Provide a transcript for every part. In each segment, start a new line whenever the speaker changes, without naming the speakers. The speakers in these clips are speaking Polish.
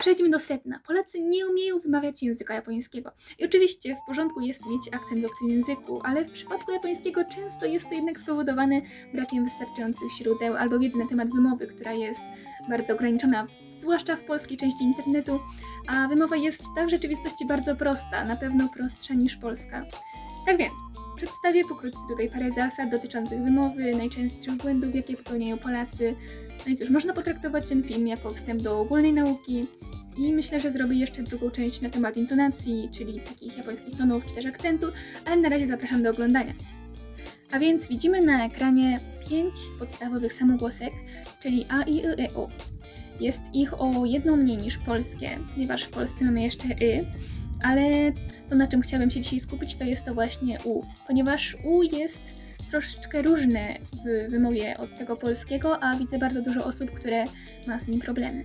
Przejdźmy do sedna. Polacy nie umieją wymawiać języka japońskiego. I oczywiście w porządku jest mieć akcent w obcym języku, ale w przypadku japońskiego często jest to jednak spowodowane brakiem wystarczających źródeł albo wiedzy na temat wymowy, która jest bardzo ograniczona, zwłaszcza w polskiej części internetu, a wymowa jest ta w rzeczywistości bardzo prosta, na pewno prostsza niż polska. Tak więc, przedstawię pokrótce tutaj parę zasad dotyczących wymowy, najczęstszych błędów, jakie popełniają Polacy. No i cóż, można potraktować ten film jako wstęp do ogólnej nauki i myślę, że zrobię jeszcze drugą część na temat intonacji, czyli takich japońskich tonów czy też akcentu, ale na razie zapraszam do oglądania. A więc widzimy na ekranie pięć podstawowych samogłosek, czyli A, I, Y, E, U. Jest ich o jedną mniej niż polskie, ponieważ w Polsce mamy jeszcze Y, ale to na czym chciałabym się dzisiaj skupić to jest to właśnie U, ponieważ U jest troszeczkę różne w wymowie od tego polskiego, a widzę bardzo dużo osób, które ma z nim problemy.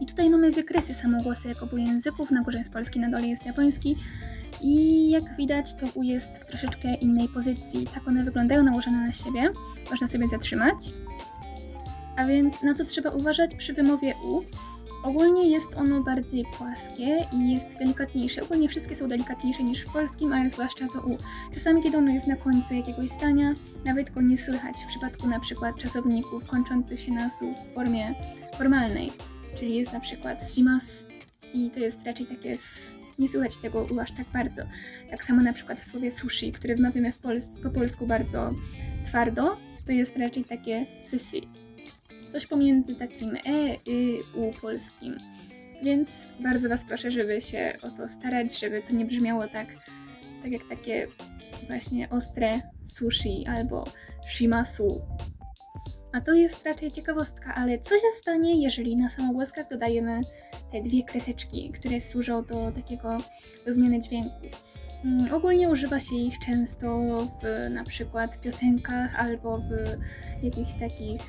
I tutaj mamy wykresy samogłosek obu języków, na górze jest polski, na dole jest japoński. I jak widać, to U jest w troszeczkę innej pozycji. Tak one wyglądają nałożone na siebie. Można sobie zatrzymać. A więc na co trzeba uważać przy wymowie U? Ogólnie jest ono bardziej płaskie i jest delikatniejsze. Ogólnie wszystkie są delikatniejsze niż w polskim, ale zwłaszcza to U. Czasami, kiedy ono jest na końcu jakiegoś zdania, nawet go nie słychać w przypadku na przykład czasowników kończących się na słów w formie formalnej. Czyli jest na przykład shimas i to jest raczej takie s. Nie słychać tego U aż tak bardzo. Tak samo na przykład w słowie sushi, które wymawiamy pols- po polsku bardzo twardo, to jest raczej takie sushi coś pomiędzy takim e, y, u polskim. Więc bardzo Was proszę, żeby się o to starać, żeby to nie brzmiało tak, tak jak takie właśnie ostre sushi albo shimasu. A to jest raczej ciekawostka, ale co się stanie, jeżeli na samogłoskach dodajemy te dwie kreseczki, które służą do takiego, do zmiany dźwięku? Mm, ogólnie używa się ich często w na przykład piosenkach albo w jakichś takich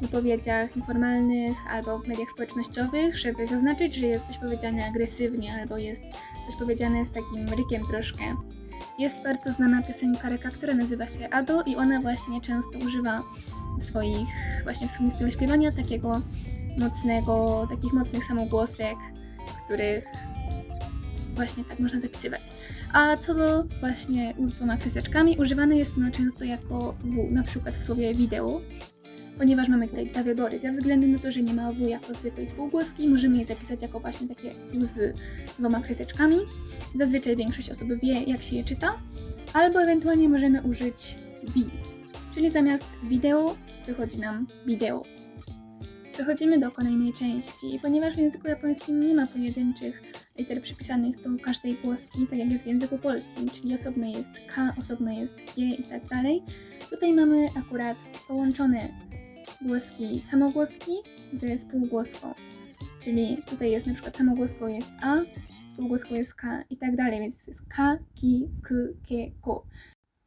wypowiedziach informalnych albo w mediach społecznościowych, żeby zaznaczyć, że jest coś powiedziane agresywnie albo jest coś powiedziane z takim rykiem troszkę. Jest bardzo znana piosenkarka, która nazywa się Ado i ona właśnie często używa w swoich, właśnie w swoim stylu śpiewania takiego mocnego, takich mocnych samogłosek, których właśnie tak można zapisywać. A co do właśnie z dwoma kreseczkami, używane jest ono często jako W, na przykład w słowie wideo, ponieważ mamy tutaj dwa wybory. Ze względu na to, że nie ma W jako zwykłej spółgłoski, możemy je zapisać jako właśnie takie U z dwoma kreseczkami. Zazwyczaj większość osób wie, jak się je czyta. Albo ewentualnie możemy użyć bi, czyli zamiast wideo wychodzi nam wideo. Przechodzimy do kolejnej części. Ponieważ w języku japońskim nie ma pojedynczych liter przypisanych do każdej głoski, tak jak jest w języku polskim, czyli osobno jest K, osobno jest G i tak dalej, tutaj mamy akurat połączone głoski samogłoski ze spółgłoską. Czyli tutaj jest na przykład samogłoską jest A, spółgłoską jest K i tak dalej, więc jest K, Ki, K, Kie, Ko.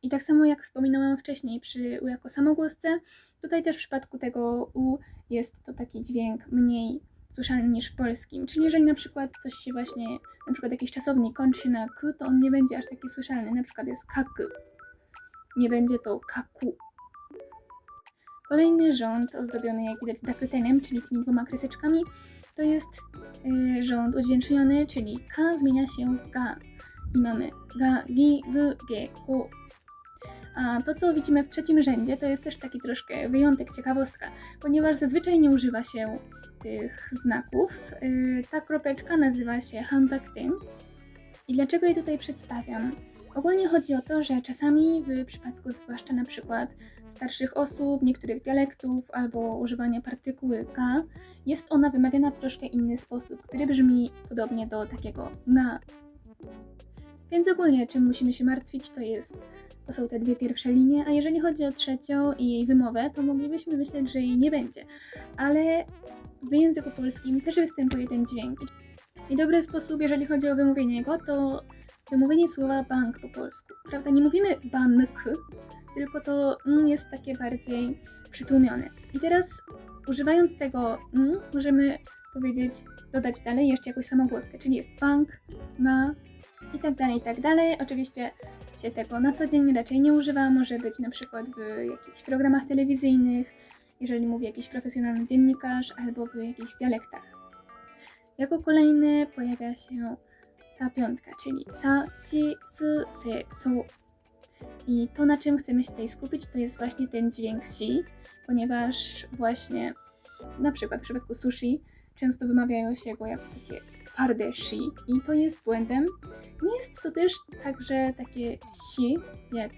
I tak samo jak wspominałam wcześniej przy U jako samogłosce, tutaj też w przypadku tego U jest to taki dźwięk mniej słyszalny niż w polskim. Czyli jeżeli na przykład coś się właśnie, na przykład jakiś czasownik kończy na K, to on nie będzie aż taki słyszalny. Na przykład jest kak. Nie będzie to kaku. Kolejny rząd ozdobiony, jak widać, dakytenem, czyli tymi dwoma kreseczkami, to jest y, rząd udźwięczniony, czyli K zmienia się w Ga. I mamy Ga, Gi, G, G, Ku. A to, co widzimy w trzecim rzędzie, to jest też taki troszkę wyjątek, ciekawostka, ponieważ zazwyczaj nie używa się tych znaków. Y, ta kropeczka nazywa się Hanbakten. I dlaczego je tutaj przedstawiam? Ogólnie chodzi o to, że czasami w przypadku zwłaszcza na przykład starszych osób, niektórych dialektów albo używania partykuły K, jest ona wymawiana w troszkę inny sposób, który brzmi podobnie do takiego na. Więc ogólnie czym musimy się martwić to jest, to są te dwie pierwsze linie, a jeżeli chodzi o trzecią i jej wymowę, to moglibyśmy myśleć, że jej nie będzie. Ale w języku polskim też występuje ten dźwięk. I dobry sposób, jeżeli chodzi o wymówienie go, to wymówienie słowa bank po polsku. Prawda? Nie mówimy bank, tylko to mm jest takie bardziej przytłumione. I teraz używając tego mm, możemy powiedzieć, dodać dalej jeszcze jakąś samogłoskę, czyli jest bank, na i tak dalej, i tak dalej. Oczywiście się tego na co dzień raczej nie używa, może być na przykład w jakichś programach telewizyjnych, jeżeli mówi jakiś profesjonalny dziennikarz, albo w jakichś dialektach. Jako kolejny pojawia się ta piątka, czyli sa, si, sy, se, so. I to, na czym chcemy się tutaj skupić, to jest właśnie ten dźwięk si, ponieważ właśnie na przykład w przypadku sushi często wymawiają się go jako takie twarde shi i to jest błędem. Nie jest to też także takie si, jak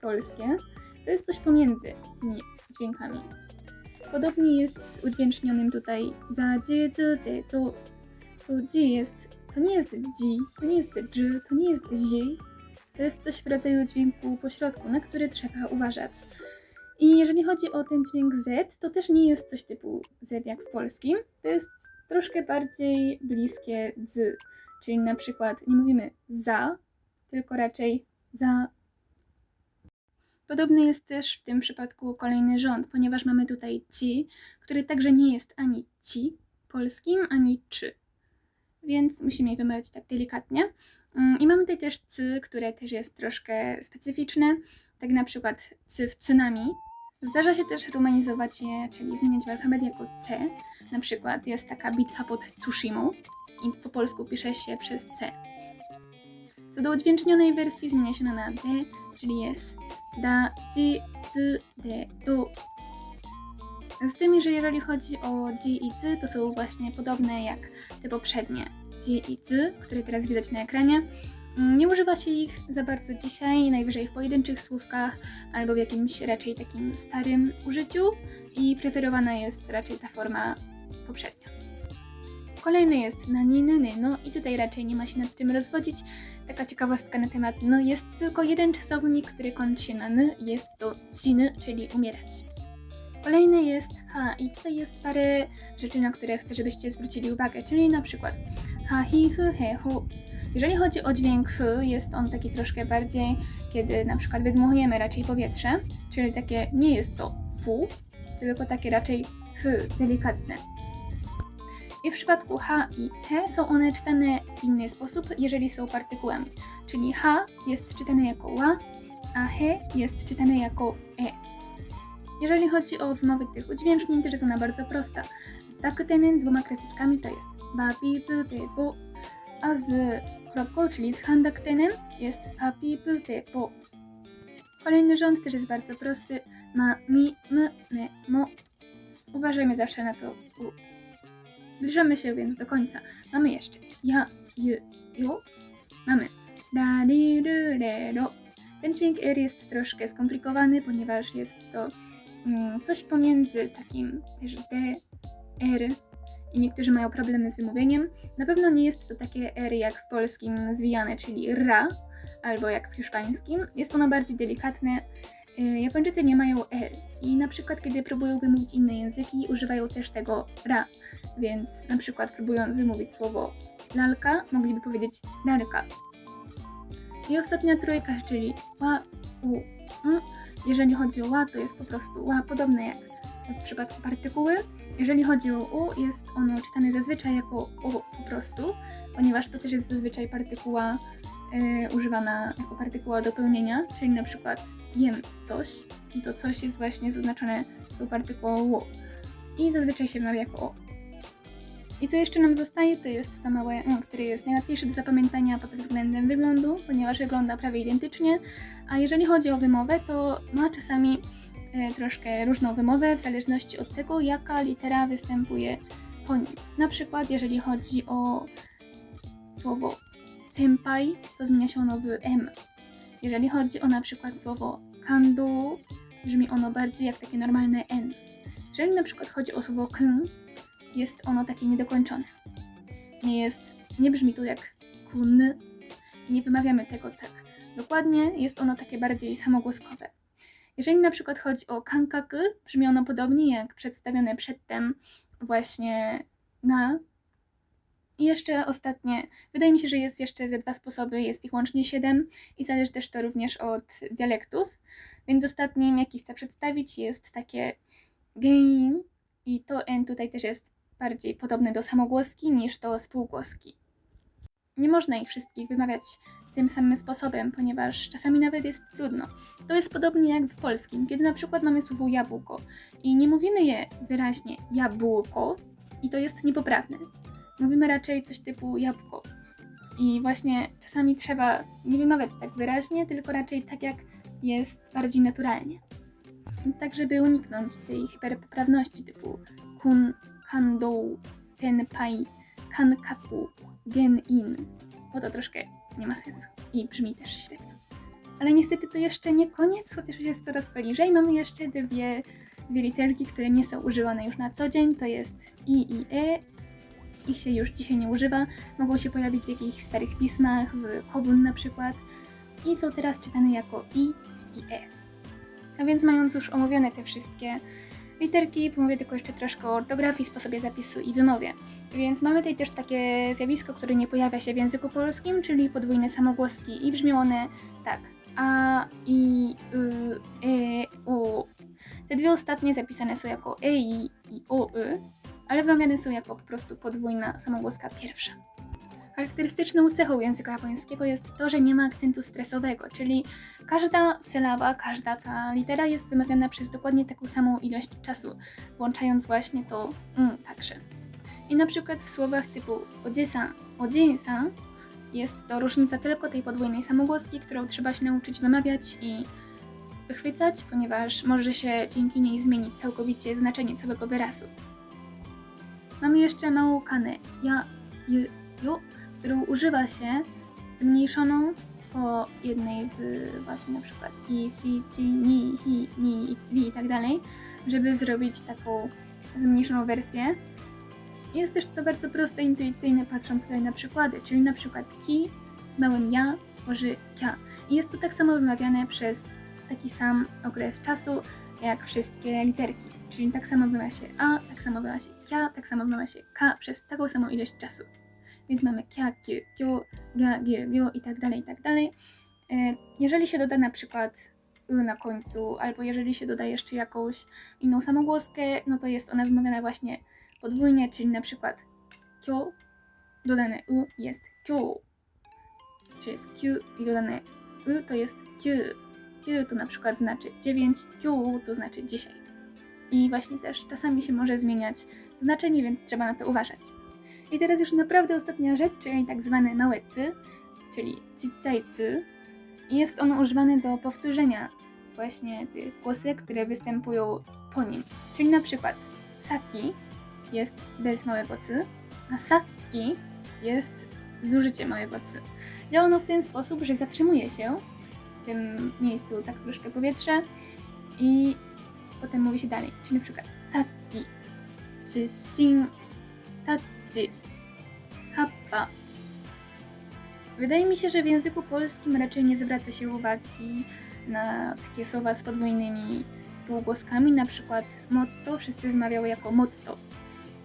polskie. To jest coś pomiędzy tymi dźwiękami. Podobnie jest z udźwięcznionym tutaj za dzie, zy, zy, zo. To dzi jest, to nie jest dzi, to nie jest dż, to nie jest zi. To jest coś w rodzaju dźwięku pośrodku, na który trzeba uważać. I jeżeli chodzi o ten dźwięk Z, to też nie jest coś typu Z jak w polskim. To jest troszkę bardziej bliskie z, czyli na przykład nie mówimy za, tylko raczej za. Podobny jest też w tym przypadku kolejny rząd, ponieważ mamy tutaj ci, który także nie jest ani ci polskim, ani czy. Więc musimy je wymawiać tak delikatnie. Mm, I mamy tutaj też cy, które też jest troszkę specyficzne, tak na przykład cy w cynami. Zdarza się też romanizować je, czyli zmieniać w alfabet jako C. Na przykład jest taka bitwa pod Tsushimą i po polsku pisze się przez C. Co do udźwięcznionej wersji zmienia się ona na D, czyli jest da, ji, zy, de, du. Z tym, że jeżeli chodzi o ji i zy, to są właśnie podobne jak te poprzednie ji i które teraz widać na ekranie. Mm, Nie używa się ich za bardzo dzisiaj, najwyżej w pojedynczych słówkach albo w jakimś raczej takim starym użyciu i preferowana jest raczej ta forma poprzednia. Kolejny jest na niny, no i tutaj raczej nie ma się nad czym rozwodzić. Taka ciekawostka na temat no jest tylko jeden czasownik, który kończy się na n, jest to siny, czyli umierać. Kolejny jest ha i tutaj jest parę rzeczy, na które chcę, żebyście zwrócili uwagę, czyli na przykład ha, hi, hy, he, hu. Jeżeli chodzi o dźwięk f, jest on taki troszkę bardziej, kiedy na przykład wydmuchujemy raczej powietrze, czyli takie nie jest to fu, tylko takie raczej f, delikatne. I w przypadku H i T są one czytane w inny sposób, jeżeli są partykułami. Czyli H jest czytane jako ła, a He jest czytane jako e. Jeżeli chodzi o wymowę tych udźwięcznień, też jest ona bardzo prosta. Z dakutenen dwoma kreseczkami to jest ba, pi, py, py, bu, a z kropką, czyli z handaktenem jest pa, pi, py, py, po. Kolejny rząd też jest bardzo prosty. Ma mi, m, me, mo. Uważajmy zawsze na to u. Zbliżamy się więc do końca. Mamy jeszcze ja, j, jo. Mamy ra, ri, ry, re, ro. Ten dźwięk R jest troszkę skomplikowany, ponieważ jest to coś pomiędzy takim też D, R i niektórzy mają problemy z wymówieniem. Na pewno nie jest to takie R jak w polskim zwijane, czyli ra, albo jak w hiszpańskim. Jest ono bardziej delikatne. Y, Japończycy nie mają L i na przykład kiedy próbują wymówić inne języki, używają też tego ra, więc na przykład próbując wymówić słowo lalka, mogliby powiedzieć lalka. I ostatnia trójka, czyli ła, u, m. Jeżeli chodzi o ła, to jest po prostu ła, podobne jak w przypadku partykuły. Jeżeli chodzi o u, jest ono czytane zazwyczaj jako u po prostu, ponieważ to też jest zazwyczaj partykuła y, używana jako partykuła dopełnienia, czyli na przykład jem coś i to coś jest właśnie zaznaczone tą partykułą u. I zazwyczaj się wymawia jako o. I co jeszcze nam zostaje, to jest to małe e, które jest najłatwiejsze do zapamiętania pod względem wyglądu, ponieważ wygląda prawie identycznie, a jeżeli chodzi o wymowę, to ma czasami e, troszkę różną wymowę w zależności od tego, jaka litera występuje po nim. Na przykład, jeżeli chodzi o słowo senpai, to zmienia się ono w m. Jeżeli chodzi o na przykład słowo kando, brzmi ono bardziej jak takie normalne n. Jeżeli na przykład chodzi o słowo kun, jest ono takie niedokończone. Nie jest, nie brzmi to jak kun, nie wymawiamy tego tak dokładnie, jest ono takie bardziej samogłoskowe. Jeżeli na przykład chodzi o kankaku, brzmi ono podobnie jak przedstawione przedtem właśnie na. I jeszcze ostatnie, wydaje mi się, że jest jeszcze ze dwa sposoby, jest ich łącznie siedem i zależy też to również od dialektów. Więc ostatnim, jaki chcę przedstawić, jest takie gein i to n tutaj też jest bardziej podobne do samogłoski niż do spółgłoski. Nie można ich wszystkich wymawiać tym samym sposobem, ponieważ czasami nawet jest trudno. To jest podobnie jak w polskim, kiedy na przykład mamy słowo jabłko i nie mówimy je wyraźnie jabłko i to jest niepoprawne. mówimy raczej coś typu jabłko. I właśnie czasami trzeba nie wymawiać tak wyraźnie, tylko raczej tak jak jest bardziej naturalnie. Tak, żeby uniknąć tej hiperpoprawności typu kun, kandou, senpai, kankaku, gen in, bo to troszkę nie ma sensu i brzmi też średnio. Ale niestety to jeszcze nie koniec, chociaż jest coraz bliżej. Mamy jeszcze dwie, dwie literki, które nie są używane już na co dzień. To jest i i e. Ich się już dzisiaj nie używa. Mogą się pojawić w jakichś starych pismach, w kobun na przykład. I są teraz czytane jako i i e. A więc mając już omówione te wszystkie literki, pomówię tylko jeszcze troszkę o ortografii, sposobie zapisu i wymowie. Więc mamy tutaj też takie zjawisko, które nie pojawia się w języku polskim, czyli podwójne samogłoski i brzmią one tak. A, i, y, e, u. Te dwie ostatnie zapisane są jako e, i, i o, y, ale wymawiane są jako po prostu podwójna samogłoska pierwsza. Charakterystyczną cechą języka japońskiego jest to, że nie ma akcentu stresowego, czyli każda sylaba, każda ta litera jest wymawiana przez dokładnie taką samą ilość czasu, włączając właśnie to mm także. I na przykład w słowach typu odziesa, odziesa jest to różnica tylko tej podwójnej samogłoski, którą trzeba się nauczyć wymawiać i wychwycać, ponieważ może się dzięki niej zmienić całkowicie znaczenie całego wyrazu. Mamy jeszcze małą kanę ja, j, jo, którą używa się zmniejszoną po jednej z właśnie na przykład i, si, ci, ni, hi, mi, li i tak dalej, żeby zrobić taką zmniejszoną wersję. Jest też to bardzo proste, intuicyjne, patrząc tutaj na przykłady, czyli na przykład ki z małym ja tworzy kia. I jest to tak samo wymawiane przez taki sam okres czasu, jak wszystkie literki. Czyli tak samo wymawia się a, tak samo wymawia się kia, tak samo wymawia się ka przez taką samą ilość czasu. Więc mamy kia, kiu, kiu, ga, giu, giu i tak dalej, i tak dalej. E, Jeżeli się doda na przykład y na końcu, albo jeżeli się doda jeszcze jakąś inną samogłoskę, no to jest ona wymawiana właśnie podwójnie, czyli na przykład kyo, dodane u jest kyo, czyli jest q i dodane u to jest q. Q to na przykład znaczy 9, q to znaczy dzisiaj. I właśnie też czasami się może zmieniać znaczenie, więc trzeba na to uważać. I teraz już naprawdę ostatnia rzecz, czyli tak zwane małe cy, czyli cicajcy. Jest ono używane do powtórzenia właśnie tych głosek, które występują po nim. Czyli na przykład saki jest bez małego cy, a saki jest z użyciem małego cy. Działa ono w ten sposób, że zatrzymuje się w tym miejscu tak troszkę powietrze i potem mówi się dalej. Czyli na przykład saki, shin, happa. Wydaje mi się, że w języku polskim raczej nie zwraca się uwagi na takie słowa z podwójnymi spółgłoskami, na przykład motto wszyscy wymawiają jako motto.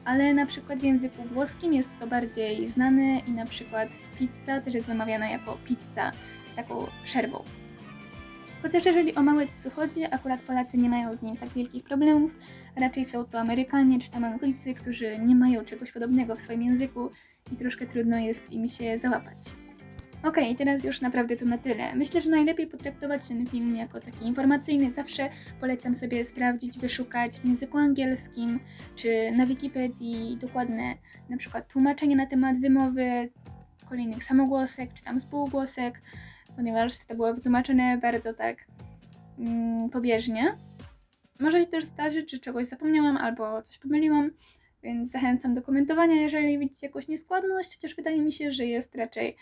Ale na przykład w języku włoskim jest to bardziej znane i na przykład pizza też jest wymawiana jako pizza z taką przerwą. Chociaż jeżeli o małe chodzi, akurat Polacy nie mają z nim tak wielkich problemów, raczej są to Amerykanie czy tam Anglicy, którzy nie mają czegoś podobnego w swoim języku i troszkę trudno jest im się załapać. Okej, teraz już naprawdę to na tyle. Myślę, że najlepiej potraktować ten film jako taki informacyjny. Zawsze polecam sobie sprawdzić, wyszukać w języku angielskim czy na Wikipedii dokładne na przykład tłumaczenie na temat wymowy kolejnych samogłosek czy tam spółgłosek, ponieważ to było wytłumaczone bardzo tak mm, pobieżnie. Może się też zdarzyć, że czegoś zapomniałam albo coś pomyliłam, więc zachęcam do komentowania, jeżeli widzicie jakąś nieskładność, chociaż wydaje mi się, że jest raczej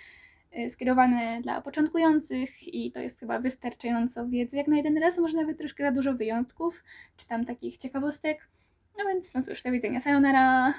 y, skierowane dla początkujących i to jest chyba wystarczająco wiedzy jak na jeden raz, może nawet troszkę za dużo wyjątków, czy tam takich ciekawostek. No więc, no cóż, do widzenia, sayonara!